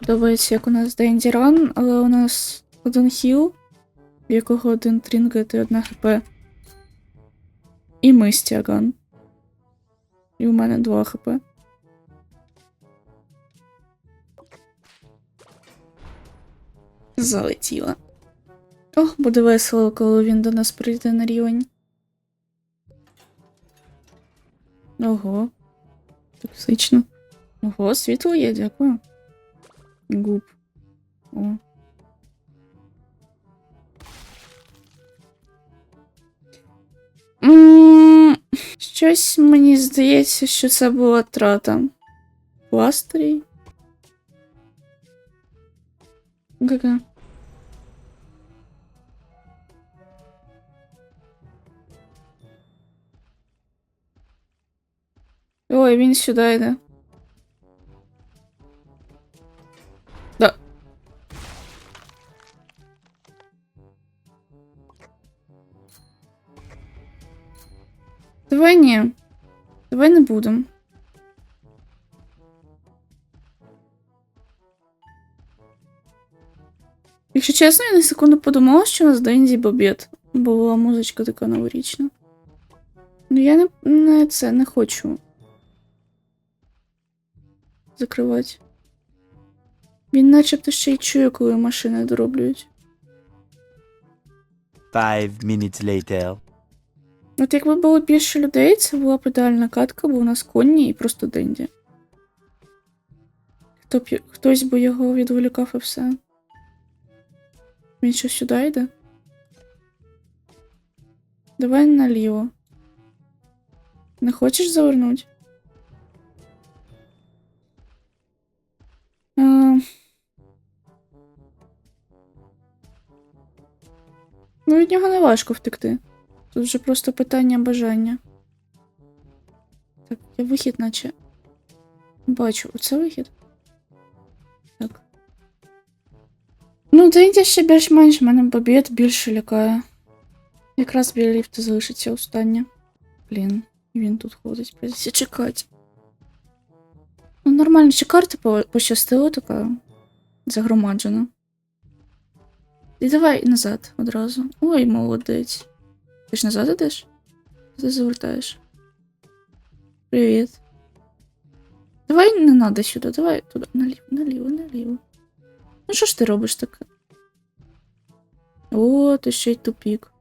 подобається, як у нас Денді Ран, але у нас один хіл, в якого один трінгет і одна хп. І ми стяган. І у мене 2 хп. Залетіла. О, буде весело, коли він до нас прийде на рівень. Ого. Токсично. Ого, світло є, дякую. Губ. О. М, Щось мені здається, що це була трата. Пластирі. ГГ. Ой, він сюди йде. Давай ні. Давай не будем. Якщо чесно, я на секунду подумала, що у нас Дензі Бобет. Бо була музичка така новорічна. Ну я не, не це не хочу закривати. Він начебто ще й чує, коли машини дороблюють. Five minutes later. От якби було більше людей, це була б ідеальна катка, бо у нас коні і просто денді. Хто б, хтось би його відволікав і все. Він що сюди йде? Давай наліво. Не хочеш завернути? А... Ну, від нього не важко втекти. Тут вже просто питання бажання. Так, я вихід, наче. Бачу, оце вихід. Так. Ну, Денді ще більш-менш мене бобіт більше лякає. Якраз біля ліфту залишиться остання. Блін, він тут ходить, придеться чекати. Ну, нормально, ще карта по- пощастила така загромаджена. І давай назад одразу. Ой, молодець. Ти ж назад ідеш? Ти завертаєш. Привіт. Давай не надо сюди, давай туди. Наліво, наліво, наліво. Ну що ж ти робиш таке? О, ти ще й тупік.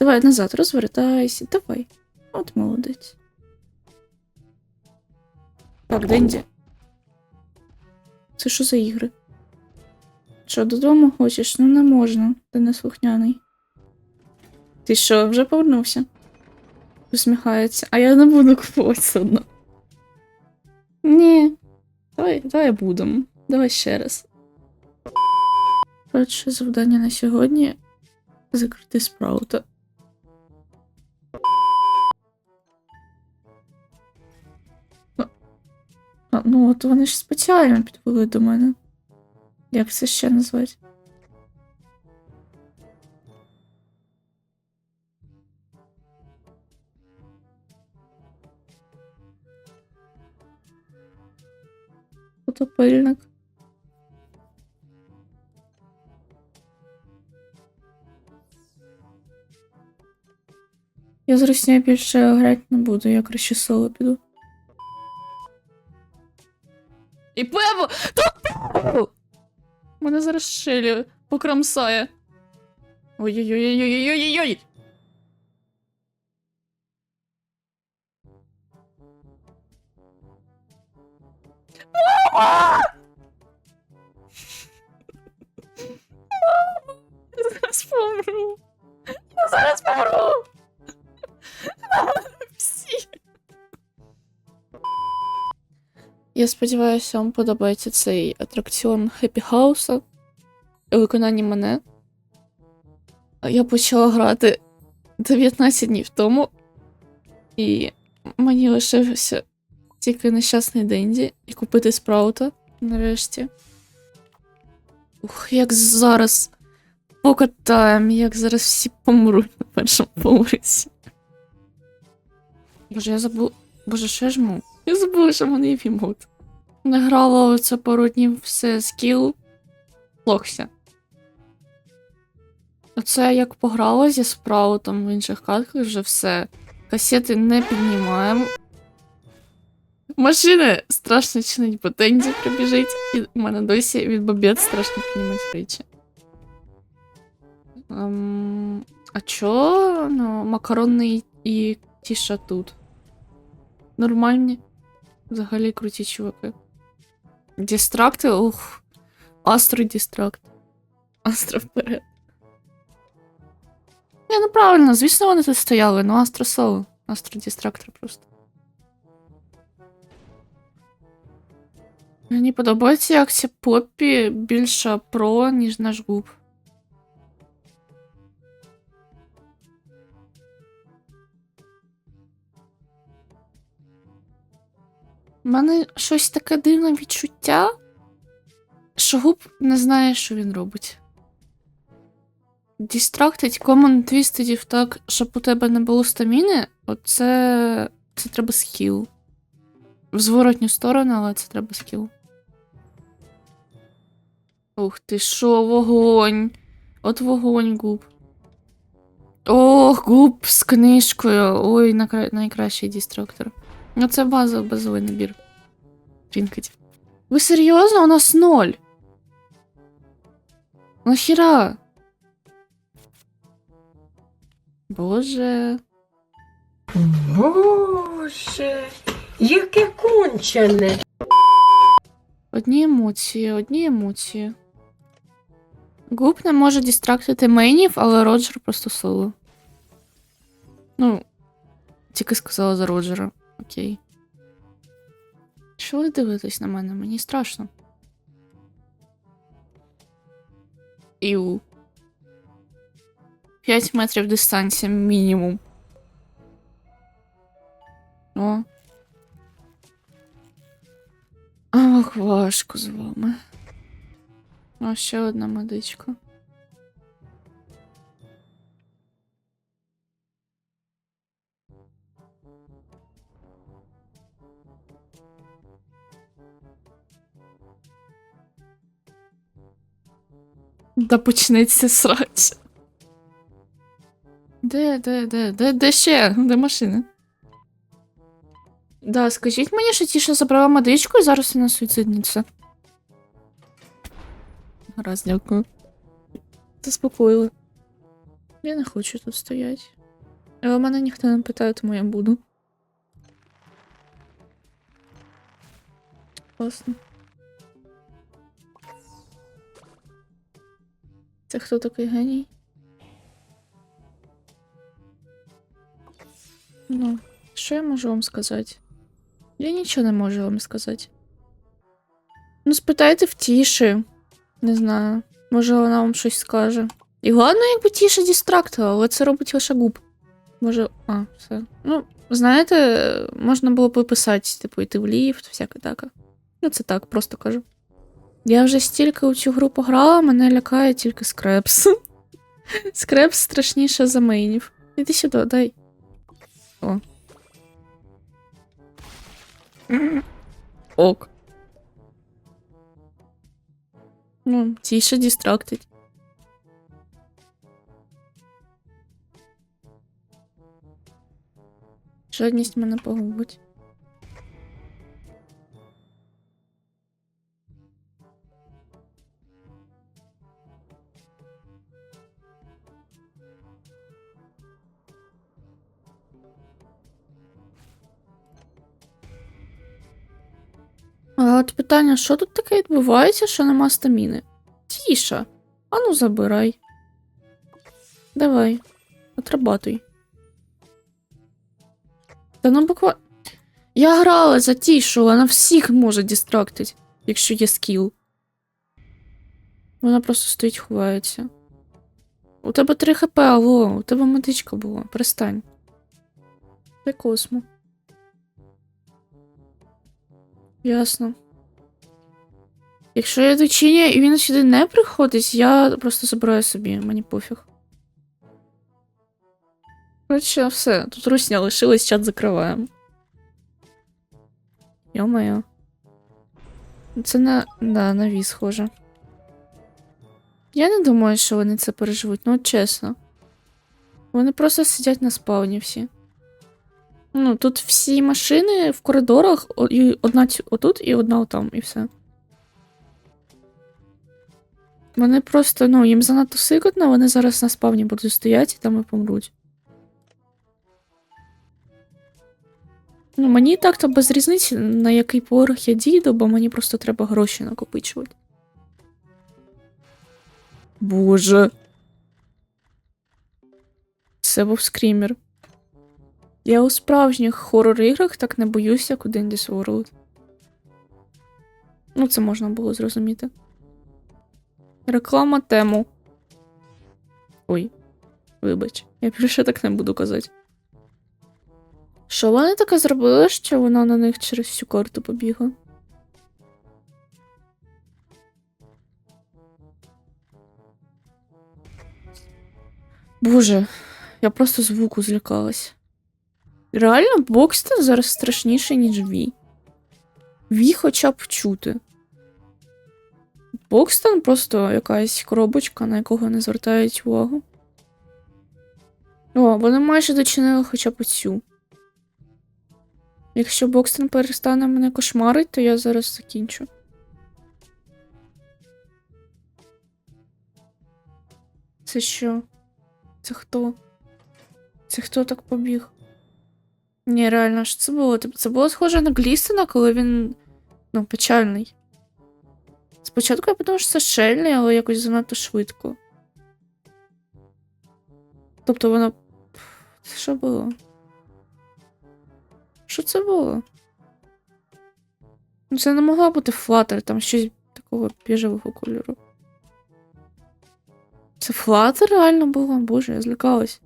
Давай назад, розвертайся, давай. От молодець. Так, Денді. Це що за ігри? Що, додому хочеш? Ну не можна, ти не слухняний. Ти що, вже повернувся? Усміхається. А я не буду купувати все одно. Ні. Давай, давай будемо. Давай ще раз. Перше завдання на сьогодні закрити спраута. А, Ну, от вони ж спеціально підвели до мене. Як це ще назвати? Фотопильник. Я з Росія більше грати не буду, я краще соло піду. І пиво! Пиво! Мене зараз шилі покромсає. Ой-ой-ой-ой-ой-ой-ой! Я зараз помру. Я зараз помру. Всі. Я сподіваюся, вам подобається цей атракціон Хеппі Хауса у виконанні мене. Я почала грати 19 днів тому, і мені лишився тільки нещасний Денді і купити спраута нарешті. Ух, як зараз покатаємо, як зараз всі помруть на першому поверсі. Боже, я забула. Боже, що я жму? Я забула, що мене є вімот. Не грала оце пару днів все скіл. Лохся. Оце як пограла зі спраутом в інших катках вже все. Касети не піднімаємо. Машини страшно чинить, бо Денді прибіжить, і в мене досі від бобєт страшно піднімати речі. Ем, а чо ну, макаронний і тіша тут? Нормальні. Взагалі круті чуваки. Дістракти, ух. Астро дістракт. Астро вперед. Ні, ну правильно, звісно, вони тут стояли, ну Астро соло. Астро дістрактор просто. Мені подобається, як ця Поппі більше про, ніж наш губ. У мене щось таке дивне відчуття, що губ не знає, що він робить. Дістрактить команд твістедів так, щоб у тебе не було стаміни, оце це треба скіл. В зворотню сторону, але це треба скіл. Ух ти що, вогонь. От вогонь губ. Ох, губ з книжкою. Ой, накра... найкращий дістрактор. Ну, це база, базовий набір. Трінкетів. Ви серйозно? У нас ноль. Нахіра? Боже. Боже, яке кончене. Одні емоції, одні емоції. Губ не може дістрактити мейнів, але Роджер просто соло. Ну, тільки сказала за Роджера. Окей. Що ви дивитесь на мене? Мені страшно. Іу. 5 метрів дистанція мінімум. О. Ах, важко з вами. О, ще одна медичка. Да почнеться срач. Де, де, де, де, де ще? Де машина? Да, скажіть мені, що ті, що забрала медичку, і зараз вона суїцидниця. Раз, дякую. Заспокоїли. Я не хочу тут стояти. Але мене ніхто не питає, тому я буду. Класно. Це хто такий геній? Ну, що я можу вам сказати? Я нічого не можу вам сказати. Ну, спитайте в тіші. Не знаю. Може, вона вам щось скаже. І головне, якби тіше дістрактила, але це робить лише губ. Може. А, все. Ну, знаєте, можна було б виписати, типу, йти в ліфт, всяке таке. Ну, це так, просто кажу. Я вже стільки у цю гру пограла, мене лякає тільки скрепс. Скрепс страшніше за мейнів. Іди сюди, дай. О. Ок. Ну, ті ще дістрактить. Жадність мене погубить. Питання, що тут таке відбувається, що нема стаміни? Тіша. Ану, забирай. Давай. Отрабатуй. Та ну буквально. Я грала за тішу, вона всіх може дістрактити, якщо є скіл. Вона просто стоїть, ховається. У тебе 3 хп, алло, у тебе медичка була. Перестань. Це космо. Ясно. Якщо я дочиня і він сюди не приходить, я просто забираю собі, мені пофіг. Коротше, все, тут русня лишилась, чат закриваємо. Йо-моє. Це на. Да, на віз схоже. Я не думаю, що вони це переживуть, ну от чесно. Вони просто сидять на спавні всі. Ну, тут всі машини в коридорах, і одна отут і одна отам, і все. Вони просто, ну, їм занадто сикотно, вони зараз на спавні будуть стояти і там і помруть. Ну, мені так-то без різниці, на який поверх я дійду, бо мені просто треба гроші накопичувати. Боже. Це був скрімер. Я у справжніх хорор-іграх так не боюся, як у World. Ну, це можна було зрозуміти. Реклама тему. Ой, вибач, я більше так не буду казати. Що вони таке зробили, що вона на них через всю карту побігла? Боже, я просто звуку злякалась. Реально, Бокстон зараз страшніший, ніж Ві. Ві хоча б чути. Бокстон просто якась коробочка, на якого не звертають увагу. О, вони майже дочинили хоча б цю. Якщо Бокстон перестане мене кошмарить, то я зараз закінчу. Це що? Це хто? Це хто так побіг? Ні, реально, що це було? Це було схоже на Глістона, коли він. Ну, печальний. Спочатку я подумала, що це Шельний, але якось занадто швидко. Тобто воно. Це що було? Що це було? Ну, це не могла бути флатер, там щось такого біжевого кольору. Це флатер реально було? Боже, я злякалась.